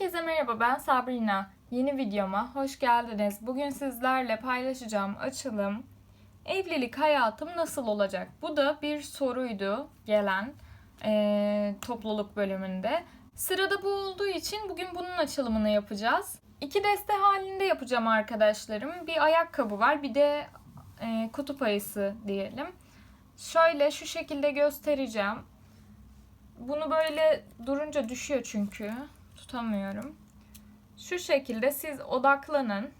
Herkese merhaba ben Sabrina. Yeni videoma hoş geldiniz. Bugün sizlerle paylaşacağım açılım evlilik hayatım nasıl olacak? Bu da bir soruydu gelen eee, topluluk bölümünde. Sırada bu olduğu için bugün bunun açılımını yapacağız. İki deste halinde yapacağım arkadaşlarım. Bir ayakkabı var bir de eee, kutup ayısı diyelim. Şöyle şu şekilde göstereceğim. Bunu böyle durunca düşüyor çünkü. Tutamıyorum. Şu şekilde siz odaklanın.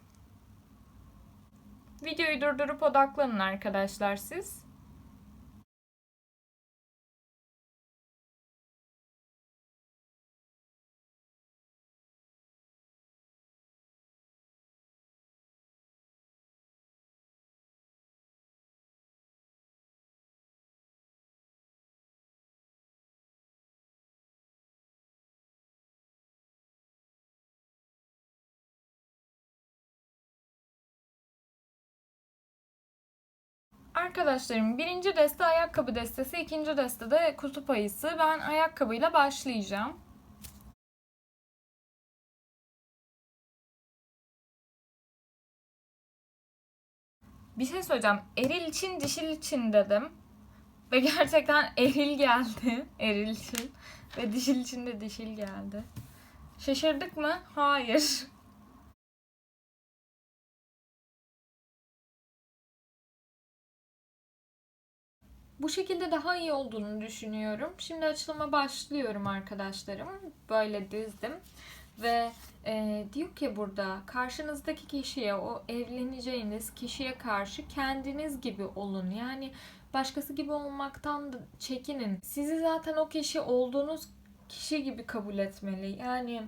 Videoyu durdurup odaklanın arkadaşlar siz. Arkadaşlarım birinci deste ayakkabı destesi, ikinci deste de kutup ayısı. Ben ayakkabıyla başlayacağım. Bir şey söyleyeceğim. Eril için, dişil için dedim. Ve gerçekten eril geldi. Eril için. Ve dişil için de dişil geldi. Şaşırdık mı? Hayır. Bu şekilde daha iyi olduğunu düşünüyorum. Şimdi açılıma başlıyorum arkadaşlarım. Böyle dizdim. Ve e, diyor ki burada karşınızdaki kişiye, o evleneceğiniz kişiye karşı kendiniz gibi olun. Yani başkası gibi olmaktan da çekinin. Sizi zaten o kişi olduğunuz kişi gibi kabul etmeli. Yani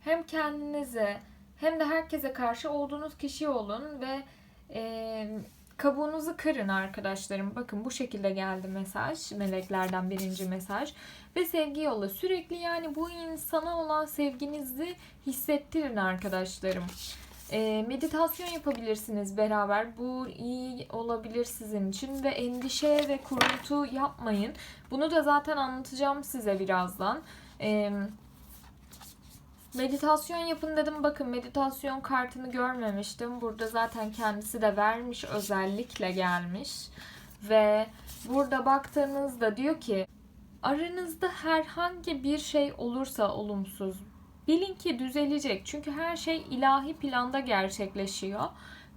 hem kendinize hem de herkese karşı olduğunuz kişi olun ve e, kabuğunuzu kırın arkadaşlarım. Bakın bu şekilde geldi mesaj. Meleklerden birinci mesaj. Ve sevgi yolla. Sürekli yani bu insana olan sevginizi hissettirin arkadaşlarım. E, meditasyon yapabilirsiniz beraber. Bu iyi olabilir sizin için. Ve endişe ve kuruntu yapmayın. Bunu da zaten anlatacağım size birazdan. Eee Meditasyon yapın dedim. Bakın meditasyon kartını görmemiştim. Burada zaten kendisi de vermiş özellikle gelmiş. Ve burada baktığınızda diyor ki aranızda herhangi bir şey olursa olumsuz bilin ki düzelecek. Çünkü her şey ilahi planda gerçekleşiyor.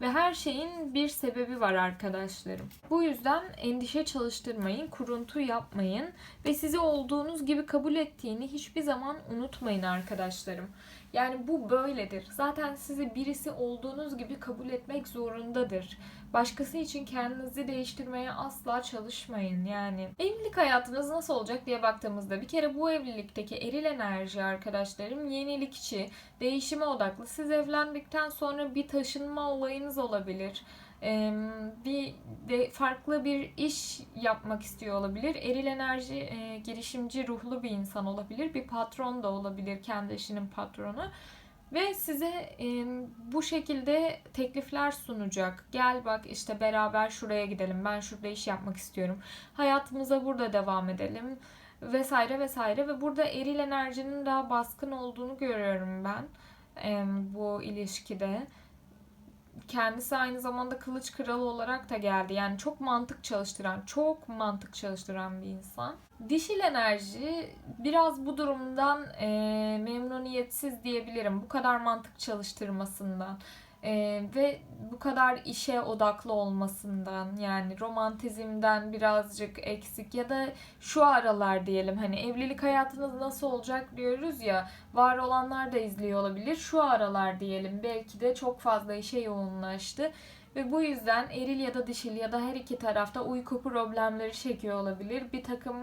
Ve her şeyin bir sebebi var arkadaşlarım. Bu yüzden endişe çalıştırmayın, kuruntu yapmayın ve sizi olduğunuz gibi kabul ettiğini hiçbir zaman unutmayın arkadaşlarım. Yani bu böyledir. Zaten sizi birisi olduğunuz gibi kabul etmek zorundadır. Başkası için kendinizi değiştirmeye asla çalışmayın. Yani evlilik hayatınız nasıl olacak diye baktığımızda bir kere bu evlilikteki eril enerji arkadaşlarım yenilikçi, değişime odaklı. Siz evlendikten sonra bir taşınma olayınız olabilir bir de farklı bir iş yapmak istiyor olabilir. Eril enerji e, girişimci ruhlu bir insan olabilir. Bir patron da olabilir kendi işinin patronu. Ve size e, bu şekilde teklifler sunacak. Gel bak işte beraber şuraya gidelim. Ben şurada iş yapmak istiyorum. Hayatımıza burada devam edelim vesaire vesaire ve burada eril enerjinin daha baskın olduğunu görüyorum ben e, bu ilişkide kendisi aynı zamanda kılıç kralı olarak da geldi. Yani çok mantık çalıştıran, çok mantık çalıştıran bir insan. Dişil enerji biraz bu durumdan e, memnuniyetsiz diyebilirim. Bu kadar mantık çalıştırmasından. Ee, ve bu kadar işe odaklı olmasından yani romantizmden birazcık eksik ya da şu aralar diyelim hani evlilik hayatınız nasıl olacak diyoruz ya var olanlar da izliyor olabilir. Şu aralar diyelim belki de çok fazla işe yoğunlaştı ve bu yüzden eril ya da dişil ya da her iki tarafta uyku problemleri çekiyor olabilir. Bir takım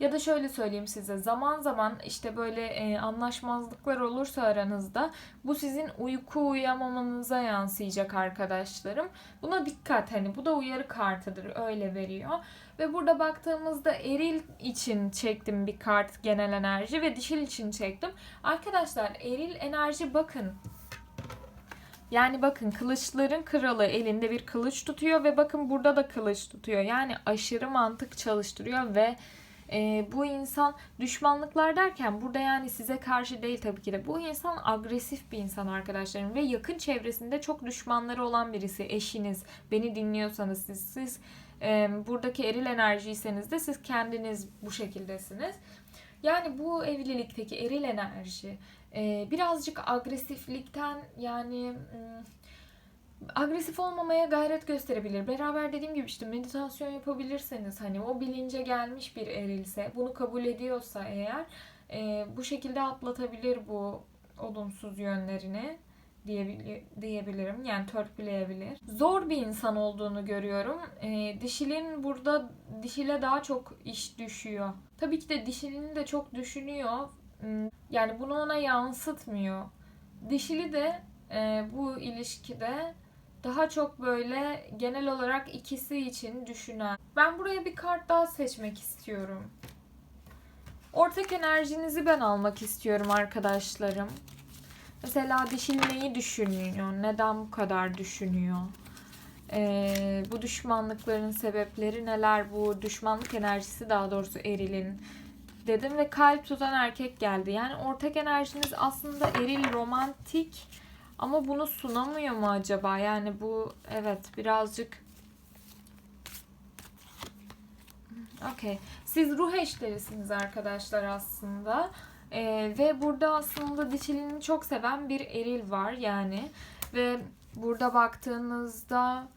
ya da şöyle söyleyeyim size zaman zaman işte böyle e, anlaşmazlıklar olursa aranızda bu sizin uyku uyuyamamanıza yansıyacak arkadaşlarım. Buna dikkat hani bu da uyarı kartıdır öyle veriyor. Ve burada baktığımızda eril için çektim bir kart genel enerji ve dişil için çektim. Arkadaşlar eril enerji bakın yani bakın kılıçların kralı elinde bir kılıç tutuyor ve bakın burada da kılıç tutuyor. Yani aşırı mantık çalıştırıyor ve e, bu insan düşmanlıklar derken burada yani size karşı değil tabii ki de bu insan agresif bir insan arkadaşlarım ve yakın çevresinde çok düşmanları olan birisi eşiniz beni dinliyorsanız siz siz e, buradaki eril enerjiyseniz de siz kendiniz bu şekildesiniz. Yani bu evlilikteki eril enerji e, birazcık agresiflikten yani hmm, agresif olmamaya gayret gösterebilir. Beraber dediğim gibi işte meditasyon yapabilirseniz hani o bilince gelmiş bir erilse bunu kabul ediyorsa eğer e, bu şekilde atlatabilir bu olumsuz yönlerini diyebil- diyebilirim. Yani törpüleyebilir. Zor bir insan olduğunu görüyorum. E, dişilin burada dişile daha çok iş düşüyor. Tabii ki de dişilini de çok düşünüyor. Hmm, Yani bunu ona yansıtmıyor. Dişili de e, bu ilişkide daha çok böyle genel olarak ikisi için düşünen. Ben buraya bir kart daha seçmek istiyorum. Ortak enerjinizi ben almak istiyorum arkadaşlarım. Mesela dişil neyi düşünüyor? Neden bu kadar düşünüyor? Ee, bu düşmanlıkların sebepleri neler? Bu düşmanlık enerjisi daha doğrusu erilin dedim ve kalp tutan erkek geldi. Yani ortak enerjiniz aslında eril, romantik ama bunu sunamıyor mu acaba? Yani bu evet birazcık Okey. Siz ruh eşlerisiniz arkadaşlar aslında. Ee, ve burada aslında dişilini çok seven bir eril var yani. Ve burada baktığınızda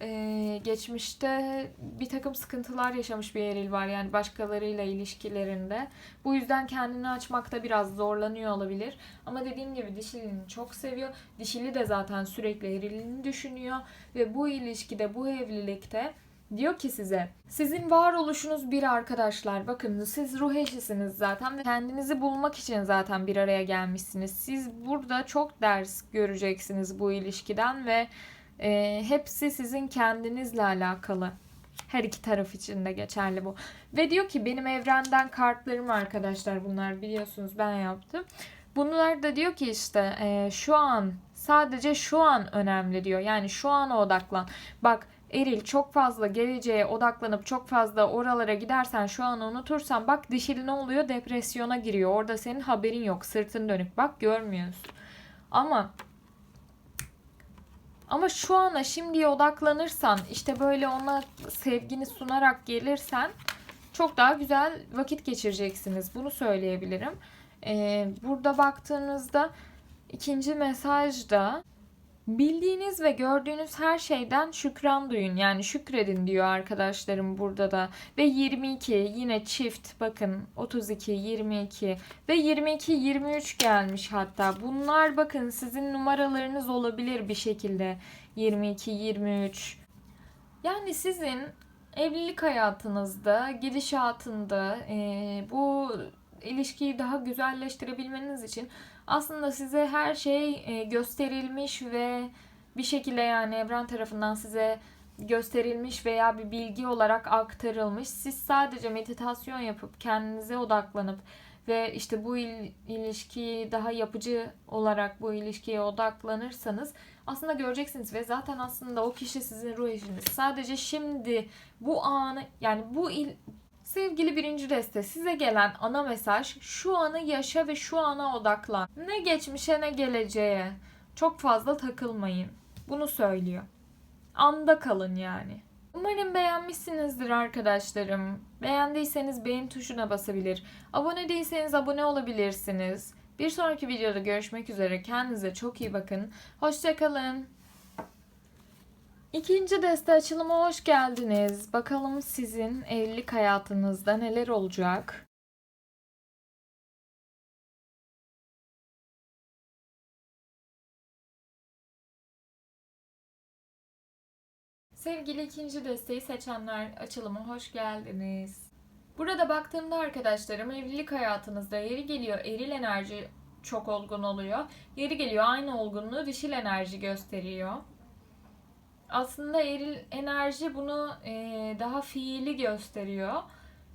e, geçmişte bir takım sıkıntılar yaşamış bir eril var. Yani başkalarıyla ilişkilerinde. Bu yüzden kendini açmakta biraz zorlanıyor olabilir. Ama dediğim gibi dişilini çok seviyor. Dişili de zaten sürekli erilini düşünüyor. Ve bu ilişkide, bu evlilikte Diyor ki size, sizin varoluşunuz bir arkadaşlar. Bakın siz ruh eşisiniz zaten ve kendinizi bulmak için zaten bir araya gelmişsiniz. Siz burada çok ders göreceksiniz bu ilişkiden ve e, hepsi sizin kendinizle alakalı. Her iki taraf için de geçerli bu. Ve diyor ki benim evrenden kartlarım arkadaşlar bunlar biliyorsunuz ben yaptım. Bunlar da diyor ki işte e, şu an sadece şu an önemli diyor. Yani şu ana odaklan. Bak Eril çok fazla geleceğe odaklanıp çok fazla oralara gidersen şu an unutursan bak dişil ne oluyor depresyona giriyor. Orada senin haberin yok sırtın dönük bak görmüyorsun. Ama ama şu ana şimdiye odaklanırsan işte böyle ona sevgini sunarak gelirsen çok daha güzel vakit geçireceksiniz. Bunu söyleyebilirim. Ee, burada baktığınızda ikinci mesajda Bildiğiniz ve gördüğünüz her şeyden şükran duyun. Yani şükredin diyor arkadaşlarım burada da. Ve 22 yine çift bakın 32 22 ve 22 23 gelmiş hatta. Bunlar bakın sizin numaralarınız olabilir bir şekilde. 22 23. Yani sizin evlilik hayatınızda, gidişatında e, bu ilişkiyi daha güzelleştirebilmeniz için aslında size her şey e, gösterilmiş ve bir şekilde yani evren tarafından size gösterilmiş veya bir bilgi olarak aktarılmış. Siz sadece meditasyon yapıp kendinize odaklanıp ve işte bu il, ilişkiyi daha yapıcı olarak bu ilişkiye odaklanırsanız aslında göreceksiniz ve zaten aslında o kişi sizin ruh eşiniz. Sadece şimdi bu anı yani bu il, Sevgili birinci deste size gelen ana mesaj şu anı yaşa ve şu ana odaklan. Ne geçmişe ne geleceğe çok fazla takılmayın. Bunu söylüyor. Anda kalın yani. Umarım beğenmişsinizdir arkadaşlarım. Beğendiyseniz beğen tuşuna basabilir. Abone değilseniz abone olabilirsiniz. Bir sonraki videoda görüşmek üzere. Kendinize çok iyi bakın. Hoşçakalın. İkinci deste açılıma hoş geldiniz. Bakalım sizin evlilik hayatınızda neler olacak? Sevgili ikinci desteği seçenler açılıma hoş geldiniz. Burada baktığımda arkadaşlarım evlilik hayatınızda yeri geliyor eril enerji çok olgun oluyor. Yeri geliyor aynı olgunluğu dişil enerji gösteriyor aslında eril enerji bunu e, daha fiili gösteriyor.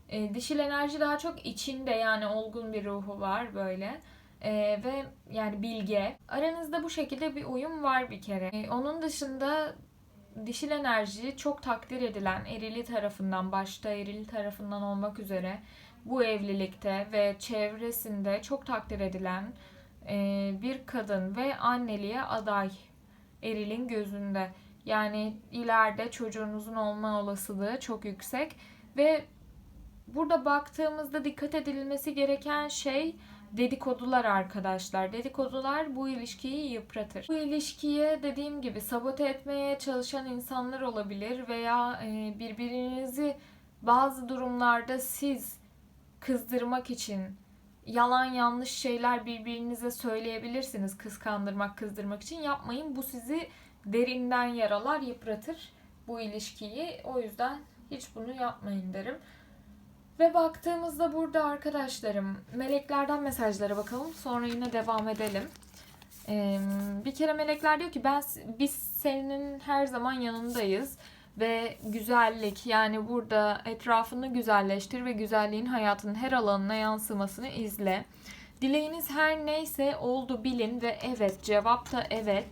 E, dişil enerji daha çok içinde yani olgun bir ruhu var böyle. E, ve yani bilge. Aranızda bu şekilde bir uyum var bir kere. E, onun dışında dişil enerji çok takdir edilen erili tarafından başta erili tarafından olmak üzere bu evlilikte ve çevresinde çok takdir edilen e, bir kadın ve anneliğe aday erilin gözünde. Yani ileride çocuğunuzun olma olasılığı çok yüksek ve burada baktığımızda dikkat edilmesi gereken şey dedikodular arkadaşlar. Dedikodular bu ilişkiyi yıpratır. Bu ilişkiye dediğim gibi sabote etmeye çalışan insanlar olabilir veya e, birbirinizi bazı durumlarda siz kızdırmak için yalan yanlış şeyler birbirinize söyleyebilirsiniz kıskandırmak, kızdırmak için. Yapmayın. Bu sizi derinden yaralar, yıpratır bu ilişkiyi. O yüzden hiç bunu yapmayın derim. Ve baktığımızda burada arkadaşlarım meleklerden mesajlara bakalım. Sonra yine devam edelim. Ee, bir kere melekler diyor ki ben biz senin her zaman yanındayız ve güzellik yani burada etrafını güzelleştir ve güzelliğin hayatının her alanına yansımasını izle. Dileğiniz her neyse oldu bilin ve evet cevap da evet.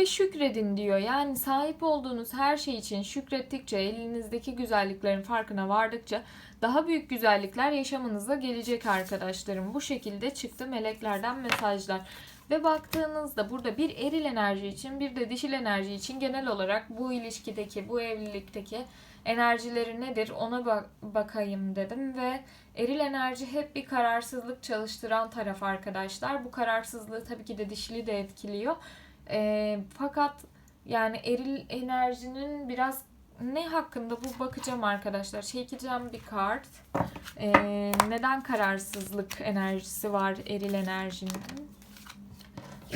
Ve şükredin diyor. Yani sahip olduğunuz her şey için şükrettikçe, elinizdeki güzelliklerin farkına vardıkça daha büyük güzellikler yaşamınıza gelecek arkadaşlarım. Bu şekilde çıktı meleklerden mesajlar. Ve baktığınızda burada bir eril enerji için bir de dişil enerji için genel olarak bu ilişkideki, bu evlilikteki enerjileri nedir ona bak bakayım dedim ve eril enerji hep bir kararsızlık çalıştıran taraf arkadaşlar. Bu kararsızlığı tabii ki de dişili de etkiliyor. E, fakat yani eril enerjinin biraz ne hakkında bu bakacağım arkadaşlar. Çekeceğim bir kart. E, neden kararsızlık enerjisi var eril enerjinin?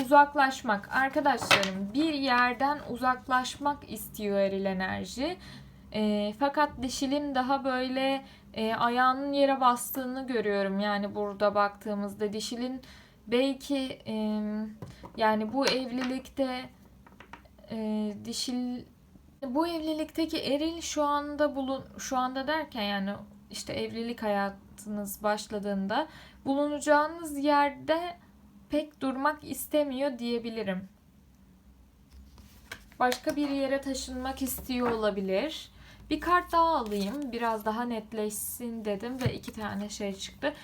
Uzaklaşmak. Arkadaşlarım bir yerden uzaklaşmak istiyor eril enerji. E, fakat dişilin daha böyle e, ayağının yere bastığını görüyorum. Yani burada baktığımızda dişilin belki e, yani bu evlilikte e, dişil bu evlilikteki eril şu anda bulun şu anda derken yani işte evlilik hayatınız başladığında bulunacağınız yerde pek durmak istemiyor diyebilirim. Başka bir yere taşınmak istiyor olabilir. Bir kart daha alayım. Biraz daha netleşsin dedim ve iki tane şey çıktı.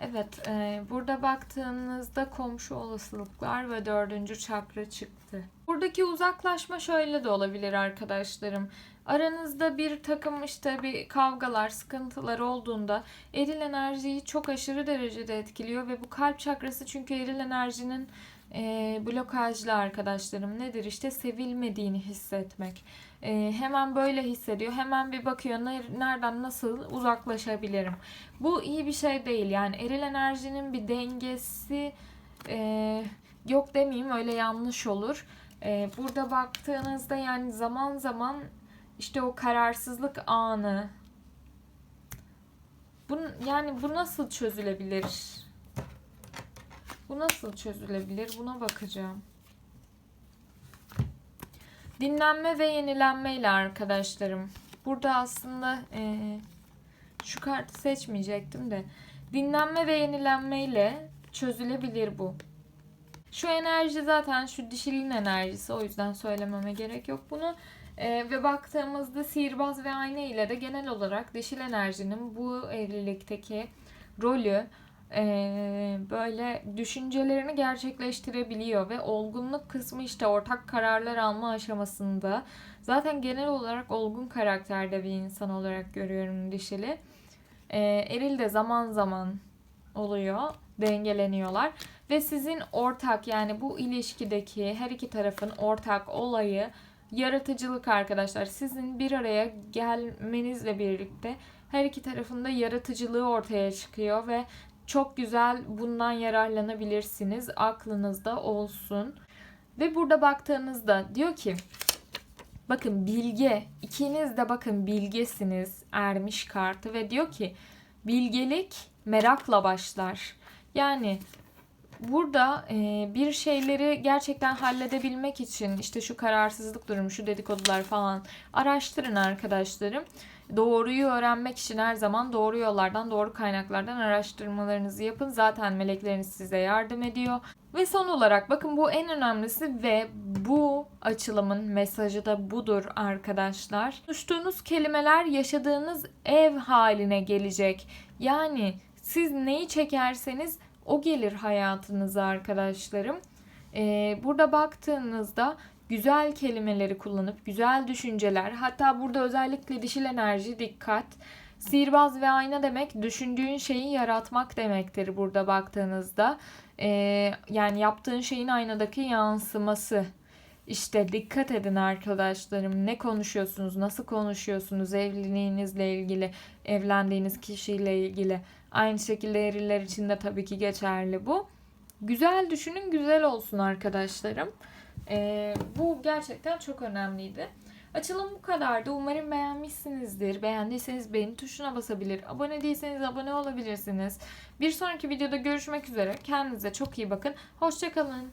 Evet, e, burada baktığınızda komşu olasılıklar ve dördüncü çakra çıktı. Buradaki uzaklaşma şöyle de olabilir arkadaşlarım. Aranızda bir takım işte bir kavgalar, sıkıntılar olduğunda eril enerjiyi çok aşırı derecede etkiliyor ve bu kalp çakrası çünkü eril enerjinin e, blokajlı arkadaşlarım nedir işte sevilmediğini hissetmek. E, hemen böyle hissediyor. Hemen bir bakıyor nereden nasıl uzaklaşabilirim. Bu iyi bir şey değil. Yani eril enerjinin bir dengesi e, yok demeyeyim öyle yanlış olur. E, burada baktığınızda yani zaman zaman işte o kararsızlık anı bu, yani bu nasıl çözülebilir? Bu nasıl çözülebilir? Buna bakacağım. Dinlenme ve yenilenme ile arkadaşlarım. Burada aslında e, şu kartı seçmeyecektim de. Dinlenme ve yenilenme ile çözülebilir bu. Şu enerji zaten şu dişilin enerjisi. O yüzden söylememe gerek yok bunu. E, ve baktığımızda sihirbaz ve ayna ile de genel olarak dişil enerjinin bu evlilikteki rolü e, böyle düşüncelerini gerçekleştirebiliyor ve olgunluk kısmı işte ortak kararlar alma aşamasında zaten genel olarak olgun karakterde bir insan olarak görüyorum dişili. E, eril de zaman zaman oluyor dengeleniyorlar ve sizin ortak yani bu ilişkideki her iki tarafın ortak olayı yaratıcılık arkadaşlar. Sizin bir araya gelmenizle birlikte her iki tarafında yaratıcılığı ortaya çıkıyor ve çok güzel bundan yararlanabilirsiniz. Aklınızda olsun. Ve burada baktığınızda diyor ki bakın bilge ikiniz de bakın bilgesiniz ermiş kartı ve diyor ki bilgelik merakla başlar. Yani burada e, bir şeyleri gerçekten halledebilmek için işte şu kararsızlık durumu, şu dedikodular falan araştırın arkadaşlarım. Doğruyu öğrenmek için her zaman doğru yollardan, doğru kaynaklardan araştırmalarınızı yapın. Zaten melekleriniz size yardım ediyor. Ve son olarak bakın bu en önemlisi ve bu açılımın mesajı da budur arkadaşlar. Konuştuğunuz kelimeler yaşadığınız ev haline gelecek. Yani siz neyi çekerseniz o gelir hayatınıza arkadaşlarım. Ee, burada baktığınızda güzel kelimeleri kullanıp güzel düşünceler hatta burada özellikle dişil enerji dikkat. Sihirbaz ve ayna demek düşündüğün şeyi yaratmak demektir burada baktığınızda. Ee, yani yaptığın şeyin aynadaki yansıması. İşte dikkat edin arkadaşlarım. Ne konuşuyorsunuz, nasıl konuşuyorsunuz, evliliğinizle ilgili, evlendiğiniz kişiyle ilgili. Aynı şekilde eriler için de tabii ki geçerli bu. Güzel düşünün, güzel olsun arkadaşlarım. Ee, bu gerçekten çok önemliydi. Açılım bu kadardı. Umarım beğenmişsinizdir. Beğendiyseniz beğeni tuşuna basabilir. Abone değilseniz abone olabilirsiniz. Bir sonraki videoda görüşmek üzere. Kendinize çok iyi bakın. Hoşçakalın.